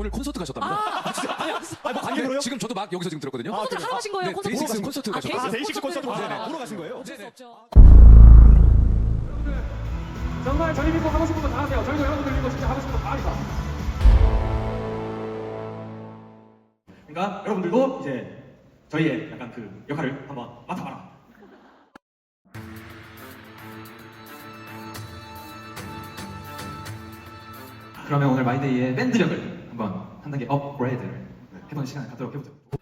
오늘 콘서트 가셨답니다. 진짜? 아니, 아니, 뭐 관계로요? 지금 저도 막 여기서 지금 들었거든요. 콘서트 하러 가신 거예요? 네, 콘서트 데이식스 보러 콘서트 가신 가셨어요. 아, 데이식스 콘서트 보러, 콘서트 보러 가신 거예요? 어쩔 수 없죠. 정말 저희 믿고 하고 싶은 거 다 하세요. 저희도 여러분들 믿고 진짜 하고 싶은 거다 하니까. 그러니까 여러분들도 이제 저희의 약간 그 역할을 한번 맡아봐라. 그러면 오늘 마이데이의 밴드력을 한번 한 단계 업그레이드를 해보는 시간을 갖도록 해보죠.